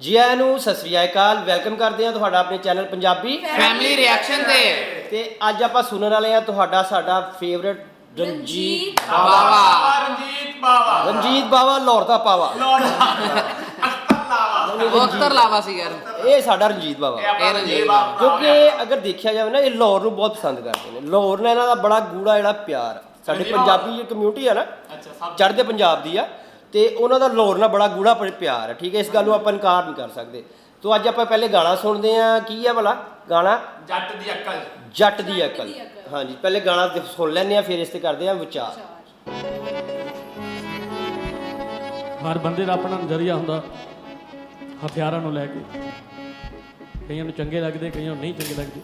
ਜੀ ਆਇਆਂ ਨੂੰ ਸਤਿ ਸ੍ਰੀ ਅਕਾਲ ਵੈਲਕਮ ਕਰਦੇ ਹਾਂ ਤੁਹਾਡਾ ਆਪਣੇ ਚੈਨਲ ਪੰਜਾਬੀ ਫੈਮਿਲੀ ਰਿਐਕਸ਼ਨ ਤੇ। ਤੇ ਅੱਜ ਆਪਾਂ ਸੁਣਨ ਵਾਲੇ ਹਾਂ ਤੁਹਾਡਾ ਸਾਡਾ ਫੇਵਰਿਟ ਰਣਜੀਤ ਬਾਵਾ। ਰਣਜੀਤ ਬਾਵਾ। ਰਣਜੀਤ ਬਾਵਾ ਲਾਹੌਰ ਦਾ ਪਾਵਾ। ਲੋੜ ਅਖਤਰ ਲਾਵਾ। ਨਹੀਂ, ਉਹ ਰਣਜੀਤ। ਅਖਤਰ ਲਾਵਾ ਸੀ ਯਾਰ ਇਹ ਸਾਡਾ ਰਣਜੀਤ ਬਾਵਾ। ਇਹ ਆਪਣਾ ਇਹ ਰਣਜੀਤ ਰਣਜੀਤ ਬਾਵਾ। ਕਿਉਂਕਿ ਅਗਰ ਦੇਖਿਆ ਜਾਵੇ ਨਾ ਇਹ ਲਾਹੌਰ ਨੂੰ ਬਹੁਤ ਪਸੰਦ ਕਰਦੇ ਨੇ। ਲਾਹੌਰ ਨਾਲ ਇਹਨਾਂ ਦਾ ਬੜਾ ਗੂੜਾ ਜਿਹੜਾ ਪਿਆਰ ਆ। ਸਾਡੇ ਰਣਜੀਤ ਪੰਜਾਬੀ ਕਮਿਊਨਿਟੀ ਆ ਨਾ ਅੱਛਾ ਸਭ ਚੜ੍ਹਦੇ ਪੰਜਾਬ ਦੀ ਆ। ਤੇ ਉਹਨਾਂ ਦਾ ਲਾਹੌਰ ਨਾਲ ਬੜਾ ਗੂੜਾ ਪਿਆਰ ਹੈ ਠੀਕ ਹੈ? ਇਸ ਗੱਲ ਨੂੰ ਆਪਾਂ ਇਨਕਾਰ ਨਹੀਂ ਕਰ ਸਕਦੇ। ਤੋਂ ਅੱਜ ਆਪਾਂ ਪਹਿਲੇ ਗਾਣਾ ਸੁਣਦੇ ਆ ਕੀ ਆ ਭਲਾ? ਗਾਣਾ? ਜੱਟ ਦੀ ਅਕਲ। ਜੱਟ ਦੀ ਅਕਲ। ਹਾਂਜੀ ਪਹਿਲੇ ਗਾਣਾ ਸੁਣ ਲੈਂਦੇ ਆ ਫਿਰ ਇਸ ਤੇ ਕਰਦੇ ਆ ਵਿਚਾਰ। ਹਰ ਬੰਦੇ ਦਾ ਆਪਣਾ ਨਜ਼ਰੀਆ ਹੁੰਦਾ ਹਥਿਆਰਾਂ ਨੂੰ ਲੈ ਕੇ। ਕਈਆਂ ਨੂੰ ਚੰਗੇ ਲੱਗਦੇ ਕਈਆਂ ਨੂੰ ਨਹੀਂ ਚੰਗੇ ਲੱਗਦੇ।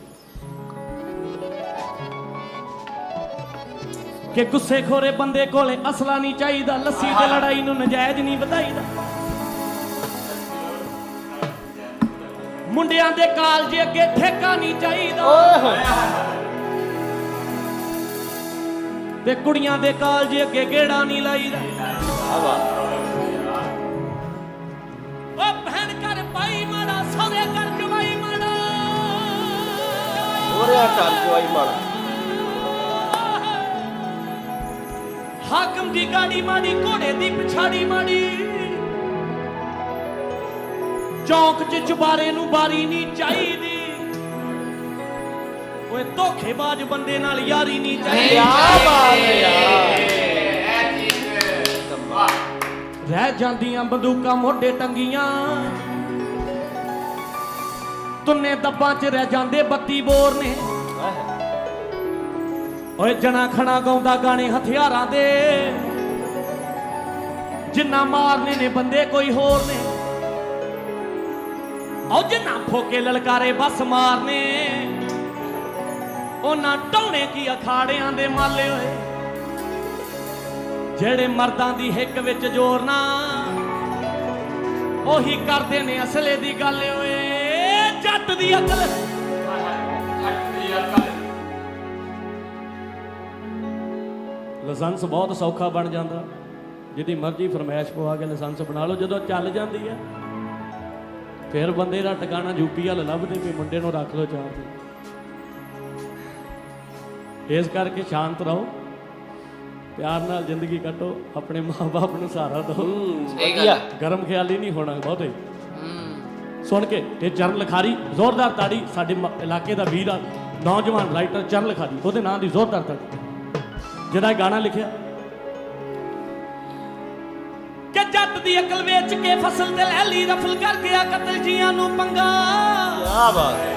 ਕਿ ਗੁੱਸੇ ਖੋਰੇ ਬੰਦੇ ਕੋਲੇ ਅਸਲਾ ਨਹੀਂ ਚਾਹੀਦਾ ਲੱਸੀ ਤੇ ਲੜਾਈ ਨੂੰ ਨਜਾਇਜ਼ ਨਹੀਂ ਵਧਾਈਦਾ। ਮੁੰਡਿਆਂ ਦੇ ਕਾਲਜ ਅੱਗੇ ਠੇਕਾ ਨਹੀਂ ਚਾਹੀਦਾ। ਤੇ ਕੁੜੀਆਂ ਦੇ ਕਾਲਜ ਅੱਗੇ ਗੇੜਾ ਨਹੀਂ ਲਾਈਦਾ। ਓ ਭੈਣ ਕਰ ਪਾਈ ਮਾੜਾ ਸੌਦੇ ਕਰ ਜਵਾਈ ਮਾੜਾ। ਹੋਰਿਆ ਕਰ ਜਵਾਈ ਮਾੜਾ। ਹਾਕਮ ਦੀ ਗਾੜੀ ਮਾੜੀ ਘੋੜੇ ਦੀ ਪਛਾੜੀ ਮਾੜੀ ਚੌਂਕ 'ਚ ਚੁਬਾਰੇ ਨੂੰ ਬਾਰੀ ਨਹੀਂ ਚਾਹੀਦੀ। ਓਏ ਧੋਖੇਬਾਜ਼ ਬੰਦੇ ਨਾਲ ਯਾਰੀ ਨਹੀਂ ਚਾਹੀਦੀ। ਕਿਆ ਬਾਤ ਹੈ ਯਾਰ। ਰਹਿ ਜਾਂਦੀਆਂ ਬੰਦੂਕਾਂ ਮੋਢੇ ਟੰਗੀਆਂ। ਤੁੰਨੇ ਦੱਬਾਂ 'ਚ ਰਹਿ ਜਾਂਦੇ ਬੱਤੀ ਬੋਰ ਨੇ। ਓਏ ਜਣਾ ਖਣਾ ਗਾਉਂਦਾ ਗਾਣੇ ਹਥਿਆਰਾਂ ਦੇ। ਜਿੰਨਾ ਮਾਰਨੇ ਨੇ ਬੰਦੇ ਕੋਈ ਹੋਰ ਨੇ। ਓ ਜਿੰਨਾ ਫੋਕੇ ਲਲਕਾਰੇ ਬਸ ਮਾਰਨੇ। ਉਹਨਾਂ ਟੌਣੇ ਕੀ ਅਖਾੜਿਆਂ ਦੇ ਮਾਲੇ ਓਏ। ਜਿਹੜੇ ਮਰਦਾਂ ਦੀ ਹਿੱਕ ਵਿੱਚ ਜ਼ੋਰ ਨਾ, ਉਹੀ ਕਰਦੇ ਨੇ ਅਸਲੇ ਦੀ ਗੱਲ ਓਏ। ਜੱਟ ਦੀ ਅਕਲ। ਲਾਇਸੈਂਸ ਬਹੁਤ ਸੌਖਾ ਬਣ ਜਾਂਦਾ। ਜਿਹਦੀ ਮਰਜ਼ੀ ਫਰਮਾਇਸ਼ ਪਵਾ ਕੇ ਲਾਇਸੈਂਸ ਬਣਾ ਲਓ ਜਦੋਂ ਚੱਲ ਜਾਂਦੀ ਹੈ ਫਿਰ ਬੰਦੇ ਦਾ ਟਿਕਾਣਾ ਯੂਪੀ ਵਾਲ ਲੱਭਦੇ ਵੀ ਮੁੰਡੇ ਨੂੰ ਰੱਖ ਲਓ ਚਾਰ ਦਿਨ। ਇਸ ਕਰਕੇ ਸ਼ਾਂਤ ਰਹੋ ਪਿਆਰ ਨਾਲ ਜ਼ਿੰਦਗੀ ਕੱਟੋ ਆਪਣੇ ਮਾਪੇ ਨੂੰ ਸਹਾਰਾ ਦਿਓ। ਸਹੀ ਗੱਲ। ਗਰਮ ਖਿਆਲੀ ਨਹੀਂ ਹੋਣਾ ਬਹੁਤੇ। ਸੁਣ ਕੇ ਇਹ ਚਰਨ ਲਖਾਰੀ ਜ਼ੋਰਦਾਰ ਤਾੜੀ ਸਾਡੇ ਇਲਾਕੇ ਦਾ ਵੀਰ ਆ ਨੌਜਵਾਨ ਰਾਈਟਰ ਚਰਨ ਲਖਾਰੀ ਉਹਦੇ ਨਾਂ ਦੀ ਜ਼ੋਰਦਾਰ ਤਾੜੀ। ਇਹ ਗਾਣਾ ਲਿਖਿਆ। ਕਿ ਜੱਟ ਦੀ ਅਕਲ ਵੇਚ ਕੇ ਫਸਲ ਤੇ ਲੈ ਲਈ ਰਫਲ ਕਰ ਗਿਆ ਕਤਲ ਜੀਆਂ ਨੂੰ ਪੰਗਾ। ਕਿਆ ਬਾਤ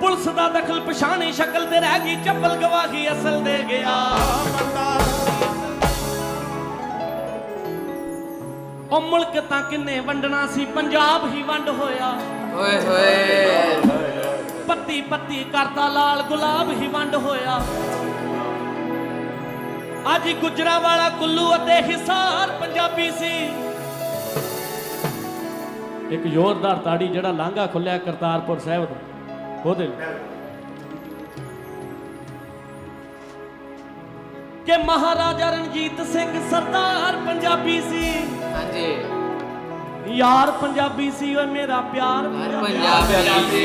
ਪੁਲਿਸ ਦਾ ਦਖਲ ਪਛਾਣੇ ਸ਼ਕਲ ਤੇ ਰਹਿ ਗਈ ਚੱਪਲ ਗਵਾਹੀ ਅਸਲ ਦੇ ਗਿਆ। ਉਹ ਮੁਲਕ ਤਾਂ ਕਿੰਨੇ ਵੰਡਣਾ ਸੀ ਪੰਜਾਬ ਹੀ ਵੰਡ ਹੋਇਆ। ਓਏ ਹੋਏ। ਪੱਤੀ ਪੱਤੀ ਕਰਤਾ ਲਾਲ ਗੁਲਾਬ ਹੀ ਵੰਡ ਹੋਇਆ। ਅੱਜ ਗੁਜਰਾ ਵਾਲਾ ਕੁੱਲੂ ਅਤੇ ਹਿਸਾਰ ਪੰਜਾਬੀ ਸੀ। ਇੱਕ ਜ਼ੋਰਦਾਰ ਤਾੜੀ ਜਿਹੜਾ ਲਾਂਘਾ ਖੁੱਲਿਆ ਕਰਤਾਰਪੁਰ ਸਾਹਿਬ ਦਾ ਉਹਦੇ ਲਈ। ਕਿ ਮਹਾਰਾਜਾ ਰਣਜੀਤ ਸਿੰਘ ਸਰਦਾਰ ਪੰਜਾਬੀ ਸੀ। ਹਾਂਜੀ। ਯਾਰ ਪੰਜਾਬੀ ਸੀ ਓਏ ਮੇਰਾ ਪਿਆਰ ਪੰਜਾਬ ਦੀ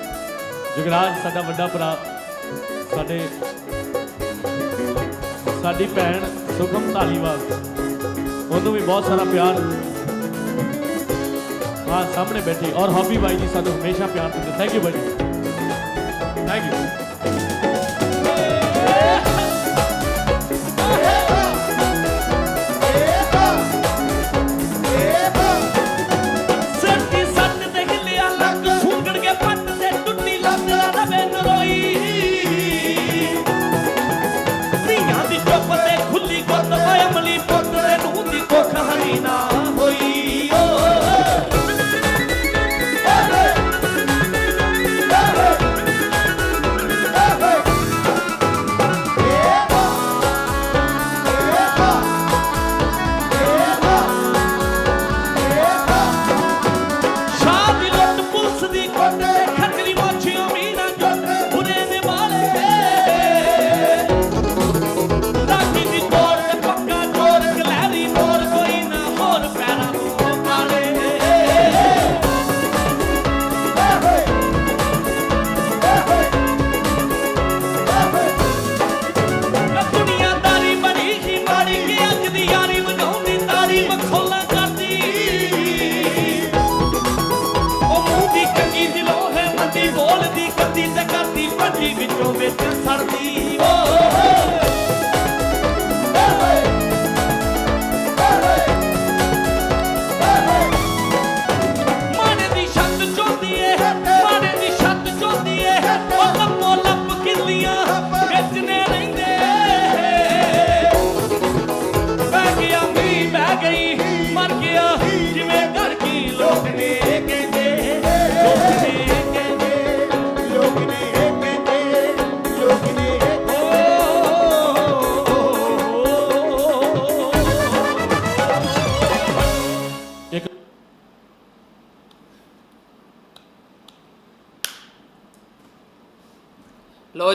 ਜਗਰਾਜ, ਸਾਡਾ ਵੱਡਾ ਭਰਾ, ਸਾਡੇ, ਸਾਡੀ ਭੈਣ ਸੁਖਮ ਧਾਲੀਵਾਲ। ਉਹਨੂੰ ਵੀ ਬਹੁਤ ਸਾਰਾ ਪਿਆਰ। ਹਾਂ ਸਾਹਮਣੇ ਬੈਠੀ। ਔਰ ਹੌਬੀ ਬਾਈ ਜੀ ਸਾਨੂੰ ਹਮੇਸ਼ਾ ਪਿਆਰ ਦਿੰਦੇ। ਥੈਂਕ ਯੂ ਬਾਈ ਥੈਂਕ ਯੂ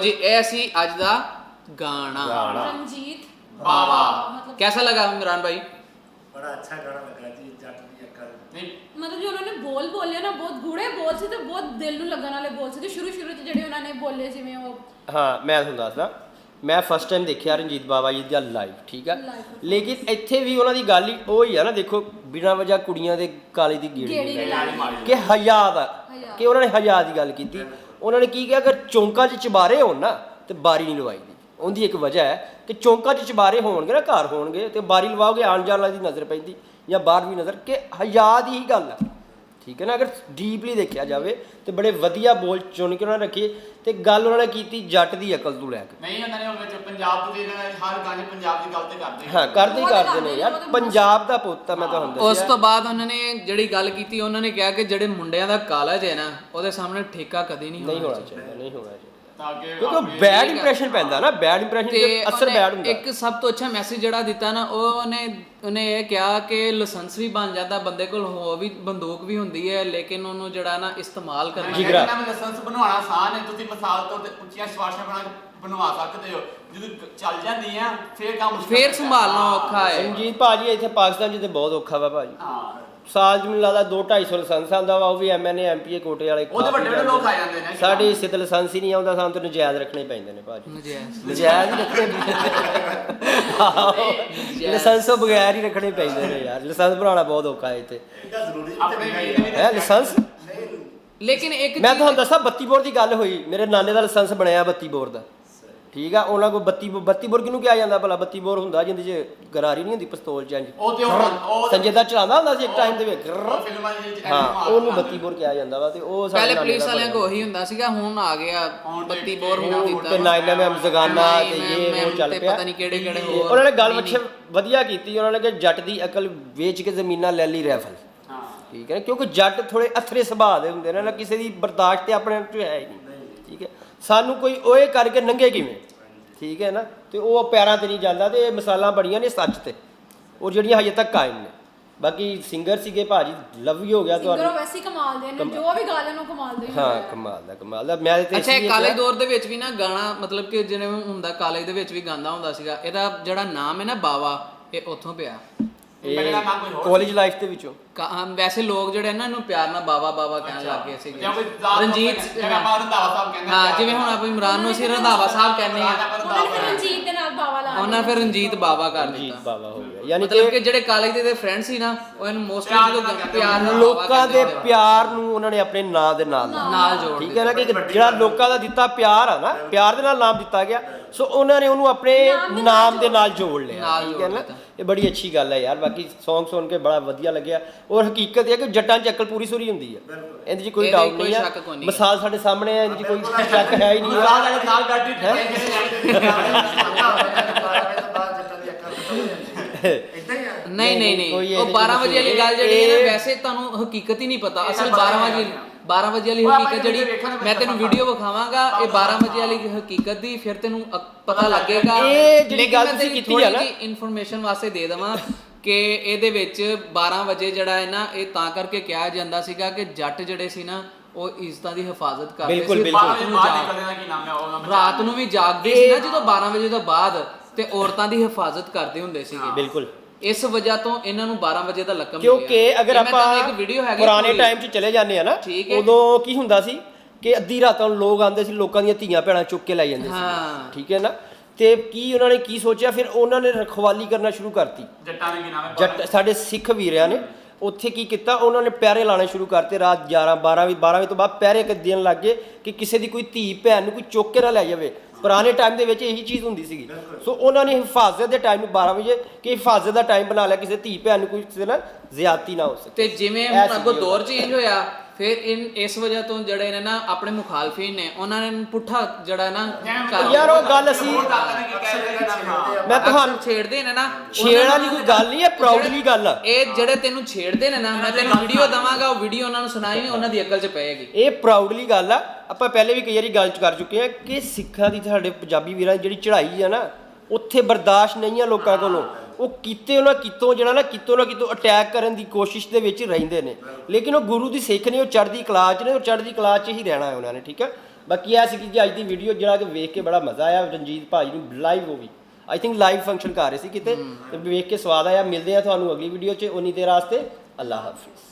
ਜੀ ਇਹ ਸੀ ਅੱਜ ਦਾ ਗਾਣਾ रंजीत बाबा मतलब कैसा लगा इमरान भाई बड़ा अच्छा गाना लगा जी जट दी अकल नहीं ਮਤਲਬ ਜੋ ਉਹਨਾਂ ਨੇ ਬੋਲ ਬੋਲੇ ਨਾ ਬਹੁਤ ਗੂੜੇ ਬੋਲ ਸੀ ਤੇ ਬਹੁਤ ਦਿਲ ਨੂੰ ਲੱਗਣ ਵਾਲੇ ਬੋਲ ਸੀ ਤੇ ਸ਼ੁਰੂ ਸ਼ੁਰੂ ਚ ਜਿਹੜੇ ਉਹਨਾਂ ਨੇ ਬੋਲੇ ਜਿਵੇਂ ਉਹ ਹਾਂ ਮੈਂ ਤੁਹਾਨੂੰ ਦੱਸਦਾ ਮੈਂ ਫਸਟ ਟਾਈਮ ਦੇਖਿਆ ਰਣਜੀਤ ਬਾਬਾ ਜੀ ਦਾ ਲਾਈਵ ਠੀਕ ਆ Live। ਲੇਕਿਨ ਇੱਥੇ ਵੀ ਉਹਨਾਂ ਦੀ ਗੱਲ ਹੀ ਉਹ ਹੀ ਆ ਨਾ ਦੇਖੋ ਬਿਨਾਂ ਵਜ੍ਹਾ ਕੁੜੀਆਂ ਦੇ ਕਾਲੀ ਦੀ ਗੇੜੀ ਗੇੜੀ ਨਹੀਂ ਨਹੀਂ ਲਾਈ। ਲਾਈ ਕਿ ਹਯਾ ਦਾ ਹਯਾ। ਕਿ ਉਹਨਾਂ ਨੇ ਹਯਾ ਦੀ ਗੱਲ ਕੀਤੀ ਉਹਨਾਂ ਨੇ ਕੀ ਕਿਹਾ, ਅਗਰ ਚੌਂਕਾਂ 'ਚ ਚਬਾਰੇ ਹੋਣ ਨਾ, ਤੇ ਬਾਰੀ ਨਹੀਂ ਲਵਾਈ ਦੀ। ਉਹਦੀ ਇੱਕ ਵਜ੍ਹਾ ਹੈ ਕਿ ਚੌਂਕਾਂ 'ਚ ਚਬਾਰੇ ਹੋਣਗੇ ਨਾ, ਘਰ ਹੋਣਗੇ, ਤੇ ਬਾਰੀ ਲਵਾਓਗੇ ਆਣ ਜਾਣ ਵਾਲੀ ਦੀ ਨਜ਼ਰ ਪੈਂਦੀ ਜਾਂ ਬਾਹਰ ਵੀ ਨਜ਼ਰ, ਕਿ ਹਯਾ ਦੀ ਹੀ ਗੱਲ ਹੈ ਠੀਕ ਹੈ ਨਾ? ਅਗਰ ਡੀਪਲੀ ਦੇਖਿਆ ਜਾਵੇ ਤੇ ਬੜੇ ਵਧੀਆ ਬੋਲ ਚੁਣ ਕੇ ਉਹਨਾਂ ਨੇ ਰੱਖੇ ਤੇ ਗੱਲ ਉਹਨਾਂ ਨੇ ਕੀਤੀ ਜੱਟ ਦੀ ਅਕਲ ਤੋਂ ਲੈ ਕੇ। ਨਹੀਂ ਉਹਨਾਂ ਨੇ ਉਹ ਵਿੱਚ ਪੰਜਾਬ ਦੇ ਹਰ ਗਾਣੇ ਪੰਜਾਬ ਦੀ ਗੱਲ ਤੇ ਕਰਦੇ ਹਾਂ ਕਰਦੇ ਹੀ ਕਰਦੇ ਨੇ ਯਾਰ ਪੰਜਾਬ ਦਾ ਪੁੱਤ ਆ ਮੈਂ ਤੁਹਾਨੂੰ ਦੱਸਿਆ ਉਸ ਤੋਂ ਬਾਅਦ ਉਹਨਾਂ ਨੇ ਜਿਹੜੀ ਗੱਲ ਕੀਤੀ ਉਹਨਾਂ ਨੇ ਕਿਹਾ ਕਿ ਜਿਹੜੇ ਮੁੰਡਿਆਂ ਦਾ ਕਾਲਜ ਹੈ ਨਾ ਉਹਦੇ ਸਾਹਮਣੇ ਠੇਕਾ ਕਦੀ ਨਹੀਂ ਨਹੀਂ ਹੋਣਾ ਹੋਣਾ ਚਾਹੀਦਾ ਨਹੀਂ ਹੋਣਾ ਚਾਹੀਦਾ। ਤਾਂ ਕਿ ਕਿਉਂਕਿ ਬੈਡ। ਇੰਪ੍ਰੈਸ਼ਨ ਪੈਂਦਾ ਨਾ ਬੈਡ ਇੰਪ੍ਰੈਸ਼ਨ ਤੇ ਅਸਰ ਉਹਨੇ ਬੈਡ ਹੁੰਦਾ ਇੱਕ ਸਭ ਤੋਂ ਅੱਛਾ ਮੈਸੇਜ ਜਿਹੜਾ ਦਿੱਤਾ ਨਾ ਉਹ ਉਹਨੇ ਉਹਨੇ ਇਹ ਕਿਹਾ ਕਿ ਲਾਇਸੈਂਸ ਵੀ ਬਣ ਜਾਂਦਾ ਬੰਦੇ ਕੋਲ ਹੋ ਵੀ ਬੰਦੂਕ ਵੀ ਹੁੰਦੀ ਹੈ ਲੇਕਿਨ ਉਹਨੂੰ ਜਿਹੜਾ ਨਾ ਇਸਤੇਮਾਲ ਕਰਨਾ ਜਿਗਰਾ। ਮੈਂ ਲਾਇਸੈਂਸ ਬਣਵਾਉਣਾ ਆਸਾਨ ਹੈ ਤੁਸੀਂ ਮਿਸਾਲ ਤੌਰ ਤੇ ਉੱਚੀਆਂ ਸਵਾਰੀਆਂ ਬਣਾ ਕੇ ਬਣਵਾ ਸਕਦੇ ਹੋ ਜਦੋਂ ਚੱਲ ਜਾਂਦੀ ਆ ਫੇਰ ਕੰਮ ਮੁਸ਼ਕਿਲ ਫੇਰ ਹੋ ਜਾਂਦਾ। ਸੰਭਾਲਣਾ ਔਖਾ ਹੈ ਰਣਜੀਤ ਭਾਜੀ ਇੱਥੇ ਪਾਕਿਸਤਾਨ 'ਚ ਤੇ ਬਹੁਤ ਔਖਾ ਵਾ ਭਾਜੀ ਹਾਂ ਸਾਲ ਜਿਵੇਂ ਲੱਗਦਾ 2 250 ਲਾਇਸੈਂਸ ਆਉਂਦਾ ਵਾ ਉਹ ਵੀ ਐਮਐਨਏ ਐਮਪੀਏ ਕੋਟੇ ਵਾਲੇ ਉਹਦੇ ਵੱਡੇ ਵੱਡੇ ਲੋਕ ਆ ਜਾਂਦੇ ਨੇ ਸਾਡੇ ਸਿੱਧ ਲਾਇਸੈਂਸ ਹੀ ਨਹੀਂ ਆਉਂਦਾ ਸਾਨੂੰ ਤਾਂ ਨਜਾਇਜ਼ ਰੱਖਣੇ ਪੈਂਦੇ ਨੇ ਭਾਜੀ। ਨਜਾਇਜ਼। ਨਜਾਇਜ਼ ਰੱਖਣੇ ਲਾਇਸੈਂਸ ਤੋਂ ਬਗੈਰ ਹੀ ਰੱਖਣੇ ਪੈਂਦੇ ਨੇ ਯਾਰ ਲਾਇਸੈਂਸ ਬਣਾਉਣਾ ਬਹੁਤ ਔਖਾ ਹੈ ਇੱਥੇ ਹੈ ਲਾਇਸੈਂਸ? ਲੇਕਿਨ ਇੱਕ ਮੈਂ ਤੁਹਾਨੂੰ ਦੱਸਾਂ 32 ਬੋਰ ਦੀ ਗੱਲ ਹੋਈ ਮੇਰੇ ਨਾਨੇ ਦਾ ਲਾਇਸੈਂਸ ਬਣਿਆ 32 ਬੋਰ ਦਾ। ਠੀਕ ਆ ਉਹਨਾਂ ਕੋਲ 32 ਬੋ- 32 ਬੋਰ ਕਿਹਨੂੰ ਕਿਹਾ ਜਾਂਦਾ ਭਲਾ? 32 ਬੋਰ ਹੁੰਦਾ ਜਿੰਦੇ 'ਚ ਗਰਾਰੀ ਨਹੀਂ ਹੁੰਦੀ ਪਿਸਤੌਲ ਚ ਇੰਜ ਉਹ ਤੇ ਉਹ- ਉਹ ਸੰਜੇ ਦਾ ਚਲਾਉਂਦਾ ਹੁੰਦਾ ਸੀ ਇੱਕ ਟਾਈਮ ਦੇ ਵਿੱਚ। ਉਹ ਫਿਲਮਾਂ ਦੇ ਵਿੱਚ ਹਾਂ ਐਨੀਮਲ ਉਹਨੂੰ ਮਾਰਦੇ 32 ਬੋਰ ਕਿਹਾ ਜਾਂਦਾ ਵਾ ਤੇ ਉਹ ਸਾਡੇ ਪਹਿਲੇ ਪੁਲਿਸ ਵਾਲਿਆਂ। ਕੋ ਉਹੀ ਹੁੰਦਾ ਸੀਗਾ ਹੁਣ ਆ ਗਿਆ ਹੁਣ ਤੇ 32 ਬੋਰ ਹੁਣ ਹੁਣ ਦਿੱਤਾ। ਤੇ ਨਾਈਨ ਐਮ ਜ਼ਗਾਨਾ ਤੇ ਇਹ ਉਹ ਚੱਲ ਪਿਆ। ਪਤਾ ਨਹੀਂ ਕਿਹੜੇ ਕਿਹੜੇ ਤੇ ਹੋਰ ਉਹਨਾਂ ਨੇ ਗੱਲ ਵਿੱਚ ਵਧੀਆ ਕੀਤੀ ਉਹਨਾਂ ਨੇ ਕਿ ਜੱਟ ਦੀ ਅਕਲ ਵੇਚ ਕੇ ਜ਼ਮੀਨਾਂ ਲੈ ਲਈ ਰੈਫਲ ਹਾਂ। ਠੀਕ ਹੈ ਨਾ ਕਿਉਂਕਿ ਜੱਟ ਥੋੜੇ ਅਥਰੇ ਸੁਭਾਅ ਦੇ ਹੁੰਦੇ ਨੇ ਨਾ ਕਿਸੇ ਦੀ ਬਰਦਾਸ਼ਤ ਤੇ ਆਪਣੇ ਚ ਹੈ ਹੀ ਨਹੀਂ। ਠੀਕ ਹੈ। ਸਾਨੂੰ ਕੋਈ ਓਏ ਕਰਕੇ ਨੰਗੇ ਕਿਵੇਂ? ਠੀਕ ਹੈ ਨਾ? ਤੇ ਉਹ ਪੈਰਾਂ ਤੇ ਨਹੀਂ ਜਾਂਦਾ ਤੇ ਇਹ ਮਿਸਾਲਾਂ ਬੜੀਆਂ ਨੇ ਸੱਚ ਤੇ। ਔਰ ਜਿਹੜੀਆਂ ਹਜੇ ਤੱਕ ਕਾਇਮ ਨੇ। ਬਾਕੀ ਸਿੰਗਰ ਸੀਗੇ ਭਾਜੀ ਲਵ ਹੀ ਹੋ ਗਿਆ ਸਿੰਗਰ ਤੁਹਾਨੂੰ। ਵੈਸੇ ਹੀ ਕਮਾਲ ਦੇ ਨੇ ਜੋ ਵੀ ਗਾ ਲੈਣ ਉਹ ਕਮਾਲ ਦੇ ਹੀ। ਕਮਾਲ ਦਾ ਕਮਾਲ ਦਾ। ਮੈਂ ਤੇ ਅੱਛਾ ਕਾਲਜ ਦੌਰ ਦੇ ਵਿੱਚ ਵੀ ਨਾ ਗਾਣਾ ਮਤਲਬ ਕਿ ਜਿਵੇਂ ਹੁੰਦਾ ਕਾਲਜ ਦੇ ਵਿੱਚ ਵੀ ਗਾਉਂਦਾ ਹੁੰਦਾ ਸੀਗਾ ਇਹਦਾ ਜਿਹੜਾ ਨਾਮ ਹੈ ਨਾ ਬਾਵਾ ਇਹ ਉੱਥੋਂ ਪਿਆ। ਪਹਿਲੇ ਦਾ ਨਾਮ ਕੋਈ ਇਹ ਹੋਰ ਕਾਲਜ ਲਾਈਫ ਦੇ ਵਿੱਚੋਂ। ਕਾ- ਹਾਂ, ਵੈਸੇ ਲੋਕ ਜਿਹੜੇ ਇਹਨਾਂ ਨੂੰ ਪਿਆਰ ਨਾਲ ਬਾਵਾ ਬਾਵਾ ਕਹਿਣ ਲੱਗ ਗਏ ਸੀਗੇ। ਜਾਂ ਕੋਈ ਜ਼ਾਤ ਰਣਜੀਤ ਜਿਵੇਂ ਆਪਾਂ ਰੰਧਾਵਾ ਸਾਹਿਬ ਕਹਿੰਦੇ ਹਾਂ ਜਿਵੇਂ ਹੁਣ ਆਪਾਂ ਇਮਰਾਨ ਨੂੰ ਅਸੀਂ ਰੰਧਾਵਾ ਸਾਹਿਬ ਕਹਿੰਦੇ ਆ। ਉਹਨਾਂ ਨੇ ਫਿਰ ਰਣਜੀਤ ਦੇ ਨਾਲ ਬਾਵਾ ਲਾ ਉਹਨਾਂ ਫਿਰ ਰਣਜੀਤ ਬਾਵਾ ਕਰ ਦਿੱਤਾ। ਬਾਬਾ ਹੋ ਗਿਆ। ਯਾਨੀ ਮਤਲਬ ਕਿ ਕਿ ਜਿਹੜੇ ਕਾਲਜ ਦੇ ਫਰੈਂਡ ਸੀ ਨਾ ਉਹ ਇਹਨੂੰ ਮੋਸਟਲੀ ਪਿਆਰ ਜਦੋਂ ਨਾਲ ਕਹਿੰਦੇ ਪਿਆਰ ਨਾਲ ਲੋਕਾਂ ਦੇ। ਪਿਆਰ ਨੂੰ ਉਹਨਾਂ ਨੇ ਆਪਣੇ ਨਾਂ ਦੇ ਨਾਲ ਲਾਇਆ। ਨਾਲ ਜੋੜ ਠੀਕ ਹੈ ਨਾ ਕਿ ਜਿਹੜਾ ਲੋਕਾਂ ਦਾ ਦਿੱਤਾ ਪਿਆਰ ਆ ਨਾ ਪਿਆਰ ਦੇ ਨਾਲ ਨਾਮ ਦਿੱਤਾ ਗਿਆ। ਸੋ ਉਹਨਾਂ ਨੇ ਉਹਨੂੰ ਆਪਣੇ ਨਾਮ ਦੇ ਨਾਲ ਨਾਮ ਦੇ ਨਾਲ ਜੋੜ ਲਿਆ। ਨਾਲ ਠੀਕ ਹੈ ਜੋੜ ਨਾ? ਦਿੱਤਾ। ਇਹ ਬੜੀ ਅੱਛੀ ਗੱਲ ਹੈ ਯਾਰ ਬਾਕੀ Song ਸੁਣ ਕੇ ਬੜਾ ਵਧੀਆ ਲੱਗਿਆ। ਔਰ ਹਕੀਕਤ ਇਹ ਹੈ ਕਿ ਜੱਟਾਂ 'ਚ ਅਕਲ ਪੂਰੀ ਸੁਰੀ ਹੁੰਦੀ ਹੈ। ਇਹਦੇ 'ਚ ਕੋਈ ਇਹਦੇ ਡਾਊਟ ਕੋਈ ਨਹੀਂ ਹੈ ਸ਼ੱਕ ਕੋਈ ਨਹੀਂ। ਮਿਸਾਲ ਸਾਡੇ ਸਾਹਮਣੇ ਹੈ ਇਹਦੇ 'ਚ ਕੋਈ ਸ਼ੱਕ ਹੈ ਹੀ ਨਹੀਂ ਨਾਲ ਨਾਲ ਨਾਲ ਗੱਡੀ ਟੈਂਸ਼ਨ ਨਹੀਂ ਨਹੀਂ ਕੋਈ ਨਹੀਂ ਇਹਦੇ ਉਹ ਚ 12 ਕੁਛ ਵਜੇ ਵਾਲੀ ਨਹੀਂ। ਗੱਲ ਜਿਹੜੀ ਹੈ ਨਾ ਇਹ- ਵੈਸੇ ਤੁਹਾਨੂੰ ਹਕੀਕਤ ਹੀ ਨਹੀਂ ਪਤਾ ਅਸਲ ਤਾਂ 12 ਪਤਾ ਵਜੇ ਨਹੀਂ 12 ਵਜੇ ਵਾਲੀ ਹਕੀਕਤ ਜਿਹੜੀ ਮੈਂ ਤੈਨੂੰ ਵੀਡੀਓ ਵਿਖਾਵਾਂਗਾ ਇਹ 12 ਵਜੇ ਵਾਲੀ ਹਕੀਕਤ ਦੀ ਫਿਰ ਤੈਨੂੰ ਪਤਾ ਲੱਗੇਗਾ। ਇਹ ਜਿਹੜੀ ਗੱਲ ਤੁਸੀਂ ਕੀਤੀ ਆ ਨਾ- ਇਨਫੋਰਮੇਸ਼ਨ ਵਾਸਤੇ ਦੇ ਦਵਾਂ ਕਿ ਇਹਦੇ ਵਿੱਚ 12 ਵਜੇ ਜਿਹੜਾ ਹੈ ਨਾ ਇਹ ਤਾਂ ਕਰਕੇ ਕਿਹਾ ਜਾਂਦਾ ਸੀਗਾ ਕਿ ਜੱਟ ਜਿਹੜੇ ਸੀ ਨਾ ਉਹ ਇੱਜ਼ਤਾਂ ਦੀ ਹਿਫਾਜ਼ਤ ਕਰਦੇ ਬਿਲਕੁਲ, ਸੀ। ਬਿਲਕੁਲ। ਹੈ ਮੈਂ ਰਾਤ ਨੂੰ ਵੀ ਜਾਗਦੇ ਸੀ ਨਾ ਜਦੋਂ 12 ਵਜੇ ਤੋਂ ਬਾਅਦ ਤੇ ਔਰਤਾਂ ਦੀ ਹਿਫਾਜ਼ਤ ਕਰਦੇ ਹੁੰਦੇ ਸੀਗੇ। ਬਿਲਕੁਲ। ਇਸ ਵਜ੍ਹਾ ਤੋਂ ਇਹਨਾਂ ਨੂੰ 12 ਵਜੇ ਦਾ ਲਕਮ ਕਿਉਂਕਿ ਅਗਰ ਆਪਾਂ ਇੱਕ ਵੀਡੀਓ ਹੈਗੀ ਪੁਰਾਣੇ ਪੂਰੀ। ਟਾਈਮ 'ਚ ਚਲੇ ਜਾਂਦੇ ਆ ਨਾ। ਉਦੋਂ ਕੀ ਹੁੰਦਾ ਸੀ ਕਿ ਅੱਧੀ ਰਾਤਾਂ ਨੂੰ ਲੋਕ ਆਉਂਦੇ ਸੀ ਲੋਕਾਂ ਦੀਆਂ ਧੀਆਂ ਭੈਣਾਂ ਚੁੱਕ ਕੇ ਲੈ ਜਾਂਦੇ ਸੀ। ਹਾਂ। ਠੀਕ ਹੈ ਨਾ? ਤੇ ਕੀ ਉਹਨਾਂ ਨੇ ਕੀ ਸੋਚਿਆ? ਫਿਰ ਉਹਨਾਂ ਨੇ ਰਖਵਾਲੀ ਕਰਨਾ ਸ਼ੁਰੂ ਕਰਤੀ। ਜੱਟਾਂ ਨੇ ਕੀ ਨਾਮ ਹੈ? ਜੱਟ ਸਾਡੇ ਸਿੱਖ ਵੀਰਿਆਂ ਨੇ ਉੱਥੇ ਕੀ ਕੀਤਾ? ਉਹਨਾਂ ਨੇ ਪਹਿਰੇ ਲਾਣੇ ਸ਼ੁਰੂ ਕਰਤੇ ਰਾਤ 11 12 ਵੀ 12 ਵਜੇ ਤੋਂ ਬਾਅਦ ਪਹਿਰੇ ਕ ਦੇਣ ਲੱਗ ਗਏ ਕਿ ਕਿਸੇ ਦੀ ਕੋਈ ਧੀ ਭੈਣ ਨੂੰ ਕੋਈ ਚੁੱਕ ਕੇ ਨਾ ਲੈ ਜਾਵੇ। ਪੁਰਾਣੇ ਟਾਈਮ ਦੇ ਵਿੱਚ ਇਹੀ ਚੀਜ਼ ਹੁੰਦੀ ਸੀਗੀ। ਸੋ ਉਹਨਾਂ ਨੇ ਹਿਫਾਜ਼ਤ ਦੇ ਟਾਈਮ ਨੂੰ 12 ਵਜੇ ਕਿ ਹਿਫਾਜ਼ਤ ਦਾ ਟਾਈਮ ਬਣਾ ਲਿਆ ਕਿਸੇ ਧੀ ਭੈਣ ਨੂੰ ਕੋਈ ਕਿਸੇ ਨਾਲ ਜ਼ਿਆਦਤੀ ਨਾ ਹੋ ਸਕੇ। ਤੇ ਜਿਵੇਂ ਹੁਣ ਅੱਗੋਂ ਦੌਰ ਚੇਂਜ ਹੋਇਆ ਫਿਰ ਇਨ ਇਸ ਵਜ੍ਹਾ ਤੋਂ ਜਿਹੜੇ ਨੇ ਨਾ ਆਪਣੇ ਮੁਖਾਲਫੀਨ ਨੇ ਉਹਨਾਂ ਨੇ ਪੁੱਠਾ ਜਿਹੜਾ ਨਾ ਕਰ ਯਾਰ ਉਹ ਗੱਲ ਅਸੀਂ ਮੈਂ ਤੁਹਾਨੂੰ ਛੇੜਦੇ ਨੇ ਨਾ। ਛੇੜ ਵਾਲੀ ਕੋਈ ਗੱਲ ਨਹੀਂ ਹੈ ਪ੍ਰਾਊਡਲੀ ਗੱਲ। ਆ ਇਹ ਜਿਹੜੇ ਤੈਨੂੰ ਛੇੜਦੇ ਨੇ ਨਾ ਮੈਂ ਤੈਨੂੰ ਵੀਡੀਓ ਦਵਾਂਗਾ ਉਹ ਵੀਡੀਓ ਉਹਨਾਂ ਨੂੰ ਸੁਣਾਈ ਉਹਨਾਂ ਦੀ ਅਕਲ 'ਚ ਪਏਗੀ। ਇਹ ਪ੍ਰਾਊਡਲੀ ਗੱਲ ਆ। ਆਪਾਂ ਪਹਿਲੇ ਵੀ ਕਈ ਵਾਰੀ ਗੱਲ ਕਰ ਚੁੱਕੇ ਆ ਕਿ ਸਿੱਖਾਂ ਦੀ ਸਾਡੇ ਪੰਜਾਬੀ ਵੀਰਾਂ ਦੀ ਜਿਹੜੀ ਚੜ੍ਹਾਈ ਆ ਨਾ ਉੱਥੇ ਬਰਦਾਸ਼ਤ ਨਹੀਂ ਆ ਲੋਕਾਂ ਕੋਲੋਂ। ਉਹ ਕੀਤੇ ਉਹਨਾਂ ਕਿਤੋਂ ਜਿਹੜਾ ਨਾ ਕਿਤੋਂ ਨਾ ਕਿਤੋਂ ਅਟੈਕ ਕਰਨ ਦੀ ਕੋਸ਼ਿਸ਼ ਦੇ ਵਿੱਚ ਰਹਿੰਦੇ ਨੇ। ਲੇਕਿਨ ਉਹ ਗੁਰੂ ਦੀ ਸਿੱਖ ਨੇ, ਉਹ ਚੜ੍ਹਦੀ ਕਲਾ 'ਚ ਨੇ, ਉਹ ਚੜ੍ਹਦੀ ਕਲਾ 'ਚ ਹੀ ਰਹਿਣਾ ਹੈ ਉਹਨਾਂ ਨੇ, ਠੀਕ ਹੈ? ਬਾਕੀ ਇਹ ਸੀ ਕਿ ਅੱਜ ਦੀ ਵੀਡੀਓ ਜਿਹੜਾ ਕਿ ਵੇਖ ਕੇ ਬੜਾ ਮਜ਼ਾ ਆਇਆ, ਰਣਜੀਤ ਭਾਜੀ ਨੂੰ ਲਾਈਵ ਉਹ ਵੀ। ਆਈ ਥਿੰਕ ਲਾਈਵ ਫੰਕਸ਼ਨ ਕਰ ਰਹੇ ਸੀ ਕਿਤੇ, ਤੇ ਵੇਖ ਕੇ ਸਵਾਦ ਆਇਆ। ਮਿਲਦੇ ਆ ਤੁਹਾਨੂੰ ਅਗਲੀ ਵੀਡੀਓ 'ਚ। ਉਨੀ ਦੇਰ ਵਾਸਤੇ ਅੱਲਾ ਹਾਫਿਜ਼।